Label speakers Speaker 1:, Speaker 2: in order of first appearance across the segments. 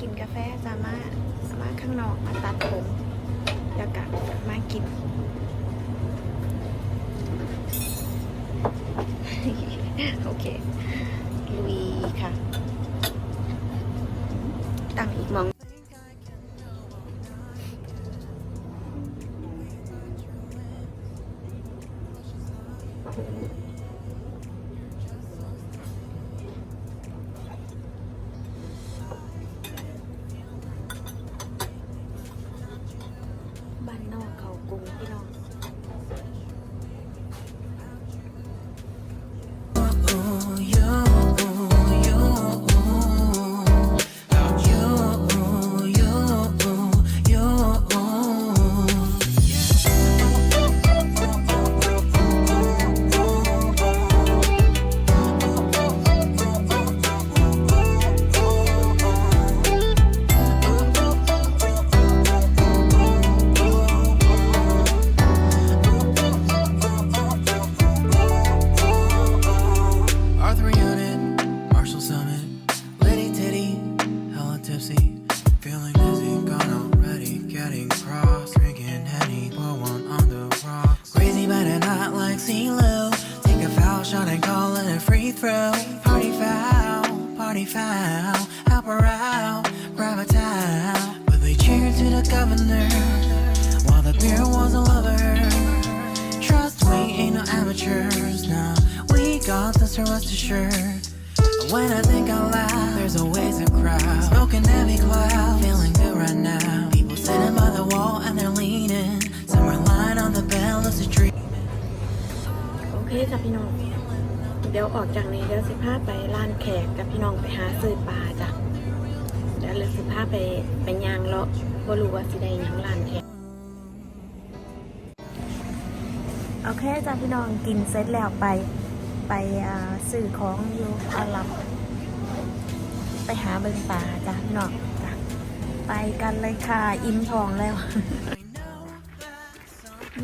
Speaker 1: กินกาแฟจ้ามามาข้างนอกมาตัดผมแล้วก็มากินโอเคลุยค่ะ ตั้งอีกมอง
Speaker 2: like CeeLo, take a foul shot and call it a free throw. Party foul, party foul, help her out, grab a towel. But they cheered to the governor, while the beer was a lover. Trust we ain't no amateurs, nah. We got this to rest assured. When I think out loud, there's always a crowd.
Speaker 1: โอเคจ้ะพี่น้อง เดี๋ยวออกจากนี้เดี๋ยวสิพาไปร้านแขกกับพี่น้องไปหาซื้อปลาจ้ะ เดี๋ยวเลยสิพาไปไปยางเลาะบ่รู้ว่าสิได้ยังร้านแขกโอเคจ้ะพี่น้องกินเสร็จแล้วไปไปซื้อของอยู่อาลับ ไปหาเบิงปลาจ้ะพี่น้องจ้ะไปกันเลยค่ะ อิ่มท้องแล้ว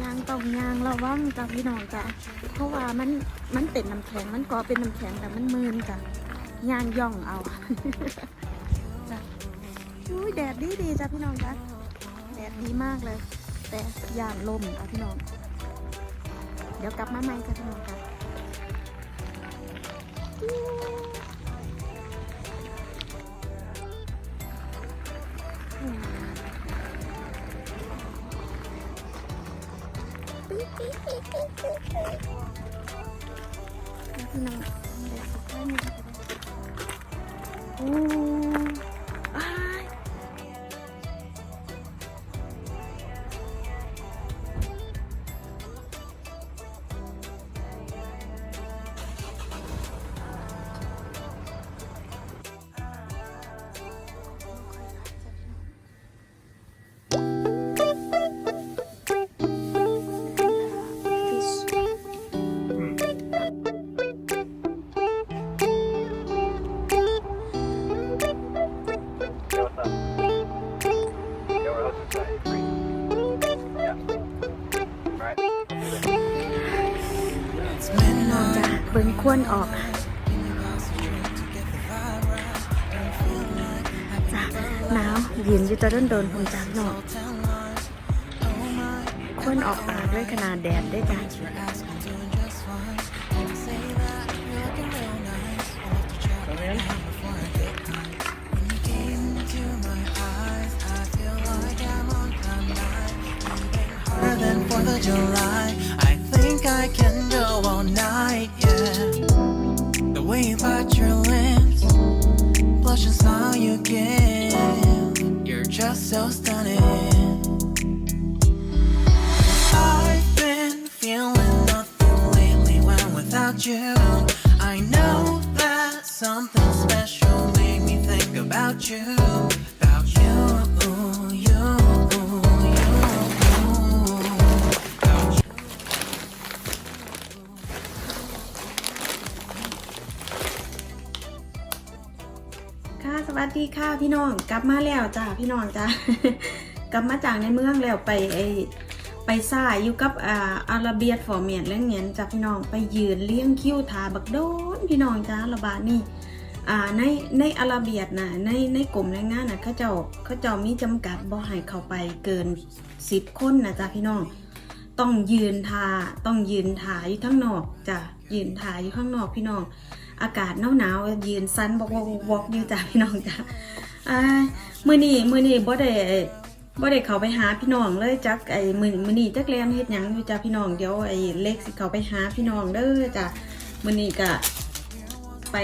Speaker 1: ยางต้องยางระวังจ้ะพี่น้องจ้ะเพราะว่ามันมันเป็นน้ำแข็งมันก็เป็นน้ำแข็งแต่มันมืนจ้ะยางย่องเอาจ้ะอุ้ยแดดดีดีจ้ะพี่น้องจ้ะแดดดีมากเลย แต่ยานลมอะพี่น้อง เดี๋ยวกลับมาใหม่จ้ะพี่น้องจ้ะอืม พี่น้ เบิ้งควนออกจ้ะหนาวยืนอยู่ตะด้นโดนผนจากนอ
Speaker 2: ก
Speaker 1: ควนออกปากด้วยขนาดแดดได้จ้ะ
Speaker 2: เ July. So stunning. I've been feeling nothing lately when without you. I know that something special made me think about you.
Speaker 1: วัสดีค่ะพี่น้องกลับมาแล้วจ้าพี่น้องจ้ากลับมาจากในเมืองแล้วไปไอไปซ่าอยู่กับอ่าอาราเบียฟอร์เมียนเรื่องเงี้ยจ้าพี่น้องไปยืนเลี้ยงคิวทาบักโดนพี่น้องจ้าระบาดนี่อ่าในในอาราเบียนะในในกลุ่มแรงงานนะเขาเจ้าเขาเจ้ามีจำกัดบ่ให้เข้าไปเกินสิบคนนะจ้าพี่น้อง ต้องยืนทาต้องยืนทาอยู่ข้างนอกจ้ะยืนทาอยู่ข้างนอกพี่น้อง อากาศหนาวหนาวๆยืนซันบอกบอกบอกอยู่จ้ะพี่น้องจ้ะอ่ามื้อนี้มื้อนี้บ่ได้บ่ได้เขาไปหาพี่น้องเลยจักไอ้มือมื้อนี้จักแลนเฮ็ดหยังอยู่จ้ะพี่น้องเดี๋ยวไอ้เล็กสิเขาไปหาพี่น้องเด้อจ้ะมื้อนี้ก็ไป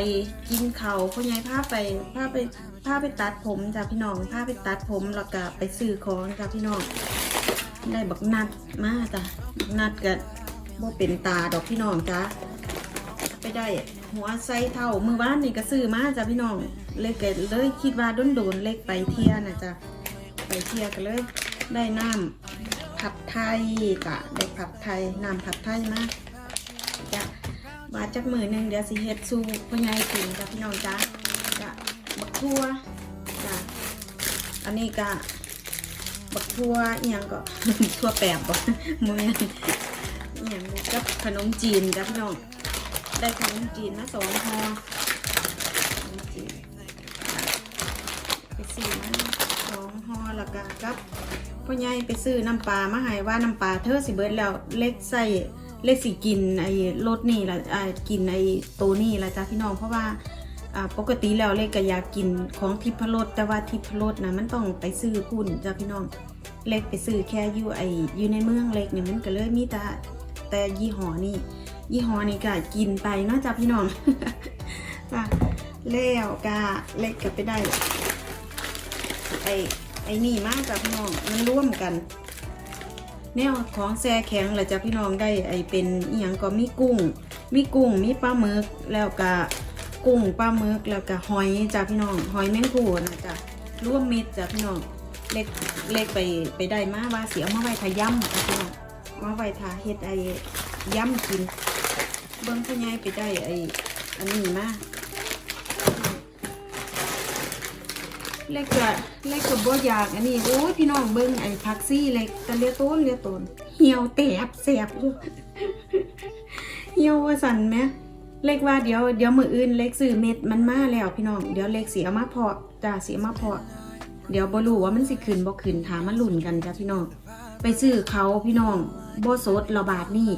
Speaker 1: กินเขาพ่อใหญ่พาไปพาไปพาไปตัดผมจ้ะพี่น้องพาไปตัดผมแล้วก็ไปซื้อของจ้ะพี่น้องได้บักนัดมาจ้ะนัดก็บ่เป็นตาดอกพี่น้องจ้ะไปได้ หัวไซเท่ามือบ้านนี่ก็ซื้อมาจ้ะพี่น้อง เล็กก็เลยคิดว่าโดนโดนเล็กไปเที่ยนะจ้ะไปเที่ยกันเลยได้น้ำผัดไทยจ้ะได้ผัดไทยน้ำผัดไทยมาจ้ะว่าจักมือหนึ่งเดี๋ยวสิเฮ็ดสู้พ่อใหญ่กินจ้ะพี่น้องจ้ะจ้ะบักทั่วจ้ะอันนี้ก็บักทั่วเอียงก็ทั่วแปบบ่มือเอียงกับขนมจีนจ้ะพี่น้อง ได้ขนมจีนมาสองห่อขนมจีนไปซื้อมาสองห่อแล้วก็กับพ่อใหญ่ไปซื้อน้ำปลามาให้ว่าน้ำปลาเธอสิเบิร์ดแล้วเล็กใส่เล็กสิกินไอ้รสนี่ละไอ่ากินไอ้ตัวนี่ละจ้ะพี่น้องเพราะว่าปกติแล้วเล็กก็อยากกินของทิพรสแต่ว่าทิพรสนะมันต้องไปซื้อพุ่นจ้ะพี่น้องเล็กไปซื้อแค่อยู่ไออยู่ในเมืองเล็กเนี่ยมันก็เลยมีแต่แต่ยี่ห้อนี่ ยี่ห้อนี่ก็กินไปเนาะจ้ะพี่น้องจ้ะแล้วก็เล็กก็ไปได้ ไอไอนี่มากจ้ะพี่น้องมันร่วมกัน แนวของแซ่แข็งเลยจ้ะพี่น้องได้ไอเป็นอีหยังก็มีกุ้ง มีกุ้งมีปลาหมึกแล้วก็กุ้งปลาหมึกแล้วก็หอยจ้ะพี่น้องหอยแมงภู่นะจ้ะร่วมมิตรจ้ะพี่น้องเล็กเล็กไปไปได้มาว่าเสียมาไว้ทาย่ำจ้ะพี่น้องมาไว้ทาเฮ็ดไอ้ย่ำกิน เบิ้งพ่อใหญ่ไปได้ไอ้อันนี้มาเล็กก็เล็กก็บ่อยากอันนี้โอ้ยพี่น้องเบิ้งไอ้ผักซี่เล็กต่เลียต้นเลียต้นเหี่ยวแตบแสบอยู่เหี่ยวว่าสั่นไหมเล็กว่าเดี๋ยวเดี๋ยวมืออื่นเล็กซื้อเม็ดมันมาแล้วพี่น้องเดี๋ยวเล็กเสียมาพาะจ้าเสียมาพาะเดี๋ยวบ่รู้ว่ามันสิขึ้นบ่ขึ้นถามมาลุ่นกันจ้าพี่น้องไปซื้อเขาพี่น้องบ่สดระบาดนี่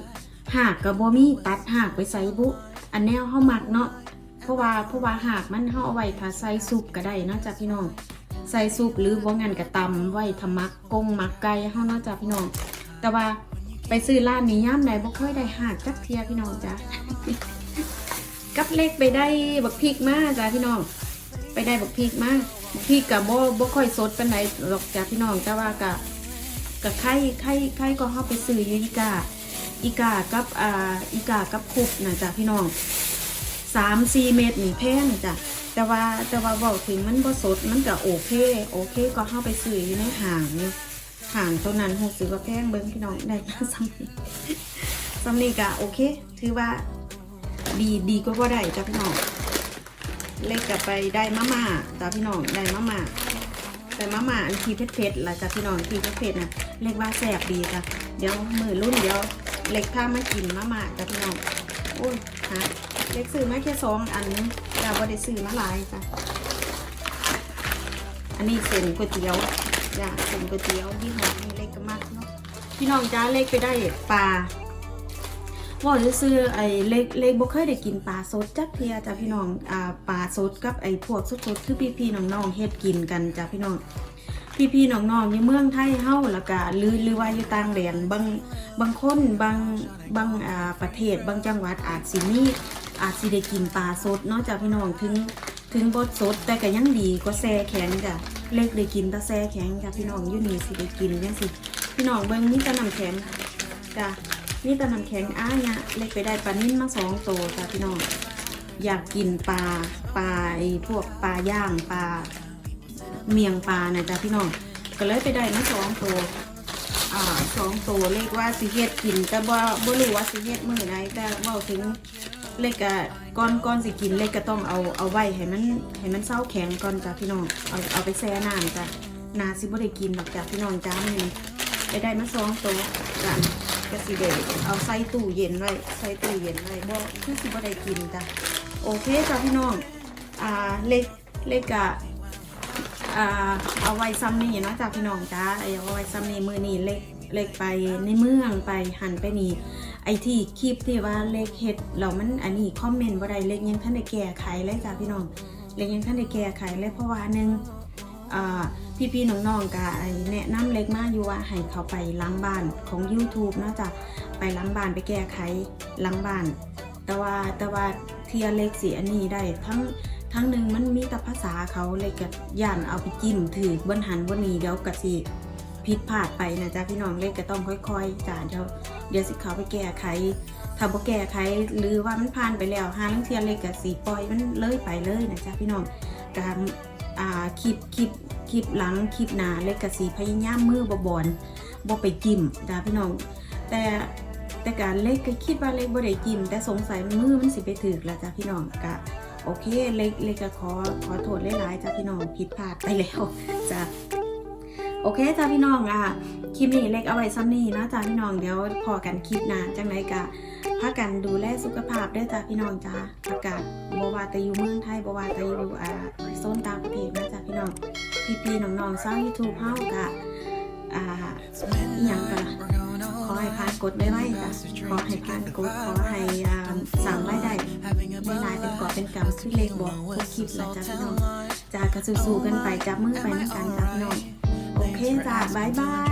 Speaker 1: หากกับบ่มีตัดหากไปใส่บุ อันแนวเฮามักเนาะเพราะว่าเพราะว่าหากมันเฮาเอาไว้ถ้าใส่ซุปก็ได้เนาะจ้าพี่น้องใส่ซุปหรือว่างันก็ตำไว้ทำมักกงมักไก่เฮาเนาะจ้าพี่น้อง แต่ว่าไปซื้อร้านนี้ย่ามใดบ่ค่อยได้หากจักเทียพี่น้องจ้ากับเล็กไปได้บักพริกมาจ้าพี่น้อง ไปได้บักพริกมาบักพริกกับบ่บ่ค่อยสดเปานใดหรอกจ้าพี่น้องแต่ว่ากับกับไข่ไข่ไข่ก็เฮาไปซื้อยู่อีกา อีกากับอ่าอีกากับคุบนะจ้าพี่น้องสามสี่เม็ดนี่แพงจ้ะแต่ว่าแต่ว่าบอกถึงมันบ่สดมันก็โอเคโอเคก็เฮาไปซื้ออยู่ในห้างห้างตัวนั้นหกสิบกว่าแพงเบิ่งพี่น้องได้ซ้ำนี่ซ้ำนี่ก็โอเค ถือว่าดีดีก็ว่าได้จ้าพี่น้องเล็กกับไปได้มาม่าจ้าพี่น้องได้มาม่าแต่มาม่าอันทีเผ็ดๆล่ะจ้าพี่น้องทีเผ็ดๆนะเล็กว่าแซ่บดีจ้ะเดี๋ยวมือรุ่นเดี๋ยว เล็กถ้ามากินมาม่าจ้าพี่น้องโอ้ยฮะเล็กซื้อมาแค่สองอันนึงแต่าได้ซื้อมาหลายจ้ะอันนี้เส้นก๋วยเตี๋ยวจ้ะเส้นก๋วยเตี๋ยวยี่ห้อนี้เล็กก็มากเนาะพี่น้องจ้าเล็กไปได้ปลาว่าจะซื้อไอ้เล็กเล็กบ่เคยได้กินปลาสดจักเทียจ้ะพี่น้องอ่าปลาสดกับไอ้พวกสดๆคือพี่ๆน้องๆเฮ็ดกินกันจ้ะพี่น้อง พี่ๆน้องๆอยู่เมืองไทยเฮาแล้วก็หรือหรือว่าอยู่ต่างแดนบางบางคนบางบางอ่าประเทศบางจังหวัดอาจสิมีอาจสิได้กินปลาสดเนาะจ้ะพี่น้องถึงถึงบ่สดแต่ก็ยังดีกว่าแซ่แข็งจ้ะเล็กได้กินต่แซ่แข็งจ้ะพี่น้องอยู่นี่สิได้กินจังสิพี่น้องเบิ่งมีแต่น้ำแข็งจ้ะนี่ตะน้ำแข็งอ้าเนี่ยเล็กไปได้ปลานิ่มมาสองตัวจ้ะพี่น้องอยากกินปลาปลาไอ้พวกปลาย่างปลา เมียงปลานะจ้ะพี่น้องก็เลยไปได้มาสองตัวอ่าสองตัวเรียกว่าสิเฮ็ดกินแต่บ่บ่รู้ว่าสิเฮ็ดมื้อใดแต่เว้าถึงเล็กะก่อนก่อนสิกินเล็กก็ต้องเอาเอาไว้ให้มันให้มันเศร้าแข็งก่อนจ้ะพี่น้องเอาเอาไปแช่น้ำจ้ะนาสิบ่ได้กินหรอกจ้ะพี่น้องจ้ามันไปได้มาสองตัวจ้ะก็สิเดเอาใส่ตู้เย็นไว้ใส่ตู้เย็นไว้บ่คือสิบ่ได้กินจ้ะโอเคจ้ะพี่น้องอ่าเล็กเล็กะ อ่าเอาไว้ซ้ำนี่เนาะจ้ะพี่น้องจ้าเอาไว้ซ้ำนี่มือนี่เล็กเล็กไปในเมืองไปหันไปนี่ไอที่คลิปที่ว่าเลขเฮ็ดเรามันอันนี้คอมเมนต์บ่ได้เลขยังท่านได้แก้ไขเลยจ้ะพี่น้องเลขยังท่านได้แก้ไขเลยเพราะว่าหนึ่งอ่าพี่ๆน้องๆก็ไอ้แนะนำเล็กมาอยู่ว่าให้เขาไปล้างบ้านของ YouTube นาะจ้ะไปล้างบ้านไปแก้ไขล้างบ้าน แต่ว่าแต่ว่าเทียเลขสีอันนี้ได้ทั้ง ทั้งหนึ่งมันมีแต่ภาษาเขาเลยก็ย่านเอาไปจิ้มถือบนหันบนนี้เดี๋ยวกะสิผิดพลาดไปนะจ๊ะพี่น้องเลขก็ต้องค่อยๆจ้ะเดี๋ยวเดี๋ยวสิเขาไปแก้ไขถ้าบ่แก้ไขหรือว่ามันผ่านไปแล้วหาลังเทียนเลยกับสีปล่อยมันเลยไปเลยนะจ๊ะพี่น้องการอ่าคลิปคลิปคลิปหลังคลิปหน้าเลยกับสีพยายามมือบอบอนบ่ไปจิ้มจ้ะพี่น้อง แต่แต่การเล็กก็คิดว่าเล็กบ่ได้จิ้มแต่สงสัยมือมันสิไปถึกแล้วจ้ะพี่น้องก็ โอเคเล็กเล็กก็ขอขอโทษหลายๆจ้ะพี่น้องผิดพลาดไปแล้วจ้ะโอเคจ้ะพี่น้องอะคลิปนี้เล็กเอาไว้ซ้ำนี่นะจ้าพี่น้องเดี๋ยวพอกันคลิปหน้าจังไรกะพากันดูแลสุขภาพด้วยจ้าพี่น้องจ้าอากาศบวาแตอยู่เมืองไทยบวาแตอยู่อ่าโซนต่างประเทศนะจ้าพี่น้องพี่ๆน้องๆเศร้ายูทูบเฮากะอ่าอย่างกะ ให้
Speaker 2: night.
Speaker 1: ผ่ากดไว้ไว้จ้ะขอให้กานกดขอให้สั่งรายได้ไม่ลายเป็นกอบเป็นกำขึ้นเลขบอกทุกคลิปนะจ้าพี่น้องจากกระสู้ๆกันไปจับมือไปนักกันจ้าพี่น้องโอเคจ้าบายบาย